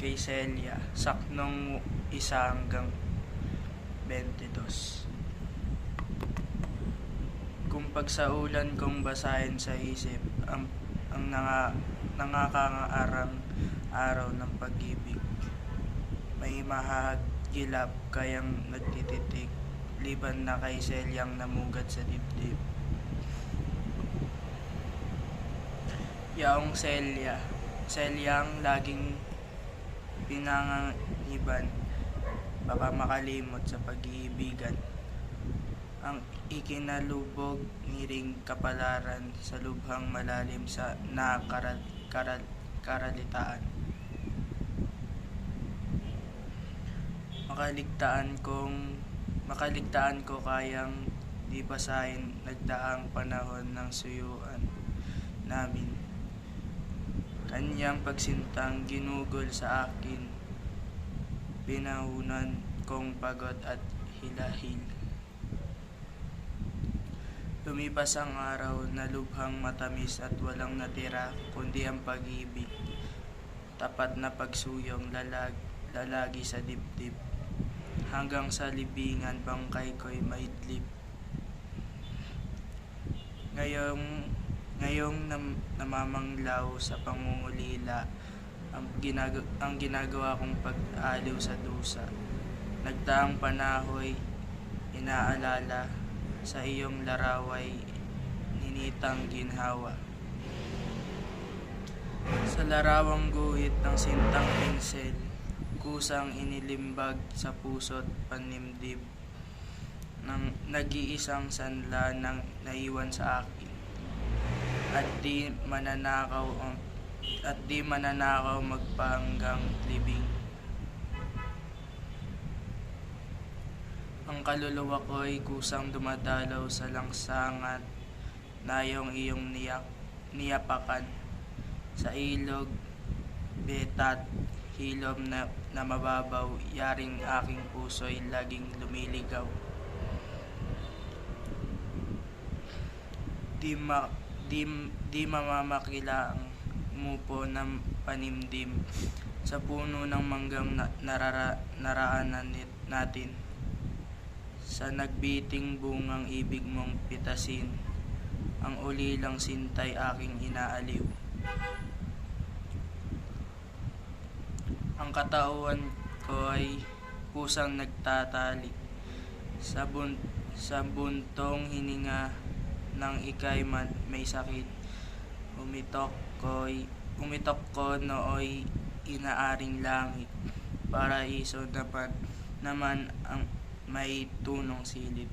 kay Celia, saknong isa hanggang 22. Kung pagsaulan kong basahin sa isip ang, ang nanga, nangakangaarang araw ng pag-ibig, may mahagilap kayang nagtititik, liban na kay Celiang namugad sa dibdib. Yaong Celia, Celiang laging pinanganiban, baka makalimot sa pag-iibigan. Ang ikinalubog ni ring kapalaran sa lubhang malalim sa nakaral, karal, karalitaan. Makaligtaan kong makaligtaan ko kayang di basahin nagdaang panahon ng suyuan namin. Kanyang pagsintang ginugol sa akin, pinahunan kong pagod at hilahil. Lumipas ang araw na lubhang matamis at walang natira kundi ang pag-ibig. Tapat na pagsuyong lalag, lalagi sa dibdib. Hanggang sa libingan bangkay ko'y maidlip. Ngayong, ngayong nam, namamanglaw sa pangungulila ang, ginag, ang ginagawa kong pag-aliw sa dusa. Nagdaang panahoy, inaalala sa iyong laraway, ninitang ginhawa. Sa larawang guhit ng sintang pinsel, kusang inilimbag sa puso't panimdib ng nag-iisang sanla ng naiwan sa akin. At di mananakaw ang at di mananakaw magpahanggang libing. Ang kaluluwa ko'y kusang dumadalaw sa langsangat na iyong iyong niyak, niyapakan sa ilog, betat, hilom na, na mababaw, yaring aking puso'y laging lumiligaw. Di, ma, di, di mamamakila ang mupo ng panimdim sa puno ng manggang na, narara, natin. Sa nagbiting bungang ibig mong pitasin, ang ulilang sintay aking inaaliw. Ang katawan ko ay pusang nagtatali sa, bun sa buntong hininga ng ikay man may sakit. Umitok ko'y umitok ko nooy inaaring langit. Paraiso dapat naman ang may tunong silid.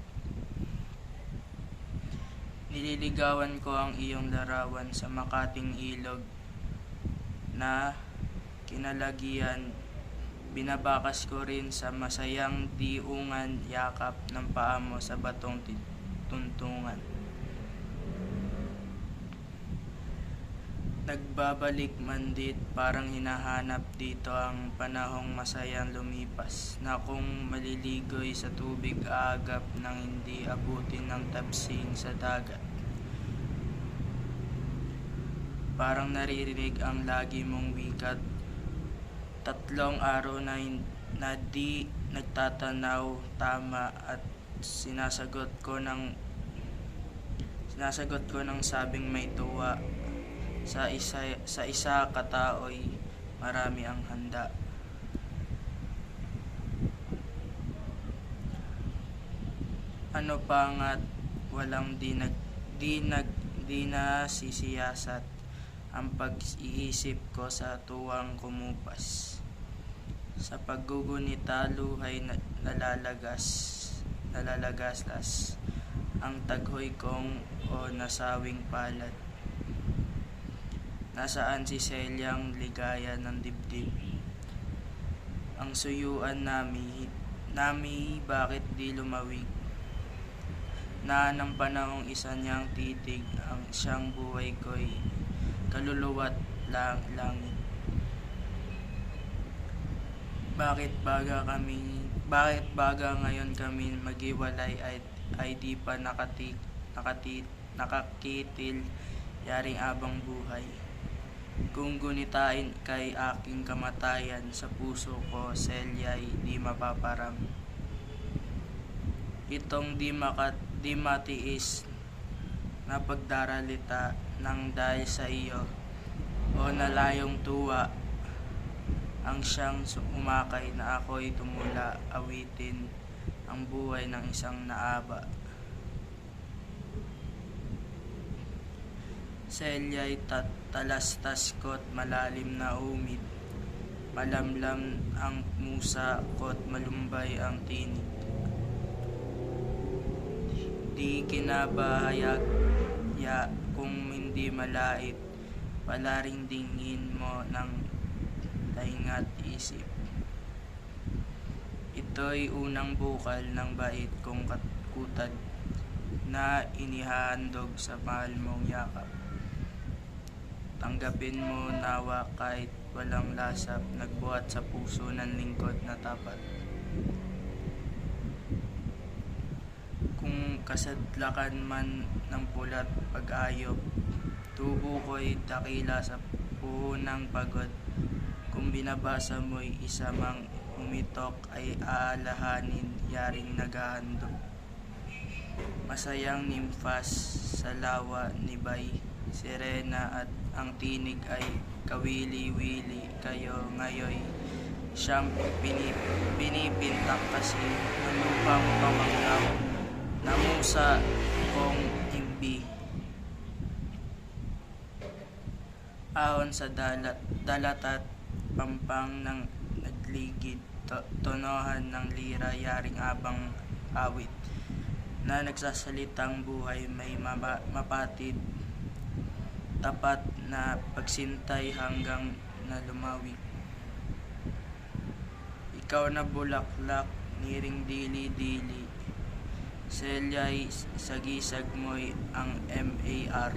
Nililigawan ko ang iyong larawan sa makating ilog na kinalagian. Binabakas ko rin sa masayang diungan yakap ng paa mo sa batong tuntungan. Nagbabalik man dit parang hinahanap dito ang panahong masayang lumipas na kung maliligoy sa tubig agap nang hindi abutin ng tabsing sa dagat. Parang naririnig ang lagi mong wikat. Tatlong araw na, na di nagtatanaw tama at sinasagot ko ng sinasagot ko ng sabing may tuwa sa isa sa isa kataoy marami ang handa. Ano pa nga't walang di nag di nag di na sisiyasat ang pag-iisip ko sa tuwang kumupas. Sa paggugunita luhay na nalalagas nalalagaslas ang taghoy kong o nasawing palad Nasaan si Celiang ligaya ng dibdib? Ang suyuan nami, nami bakit di lumawig? Na ng panahong isa niyang titig ang siyang buhay ko'y kaluluwat lang langit. Bakit baga kami, bakit baga ngayon kami magiwalay ay, ay di pa nakati, nakati, nakakitil yaring abang buhay? Kung gunitain kay aking kamatayan sa puso ko, selya'y di mapaparam. Itong di, makat, di matiis na pagdaralita ng dahil sa iyo o nalayong tuwa ang siyang umakay na ako'y tumula awitin ang buhay ng isang naaba. Selya'y talastas ko't malalim na umid. Malamlam ang musa ko't malumbay ang tinig. Di kinabahayag ya kung hindi malait, wala ring dingin mo ng taingat isip. Ito'y unang bukal ng bait kong kutad na inihahandog sa mahal mong yakap. Tanggapin mo nawa kahit walang lasap, nagbuhat sa puso ng lingkod na tapat. Kung kasadlakan man ng pulat pag-ayop, tubo ko'y dakila sa puhunang pagod. Kung binabasa mo'y isa mang umitok ay aalahanin yaring naghahandog. Masayang nimfas sa lawa ni Bay, Sirena at ang tinig ay kawili-wili kayo. Ngayoy siyang pinip, pinipintak kasi ng lupang pamanggaw na musa kong imbi. Ahon sa dalat, dalat at pampang ng nagligid, to, tonohan ng lira yaring abang awit. Na nagsasalitang buhay may mapa, mapatid tapat na pagsintay hanggang na lumawig. Ikaw na bulaklak, niring dili-dili. Selya'y sagisag mo'y ang MAR.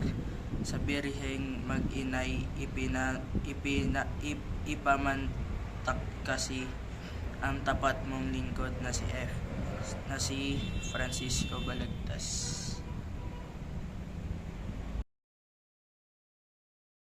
Sa birheng mag-inay, ipina, ipina, ip, ipamantak kasi ang tapat mong lingkod na si F na si Francisco Balagtas.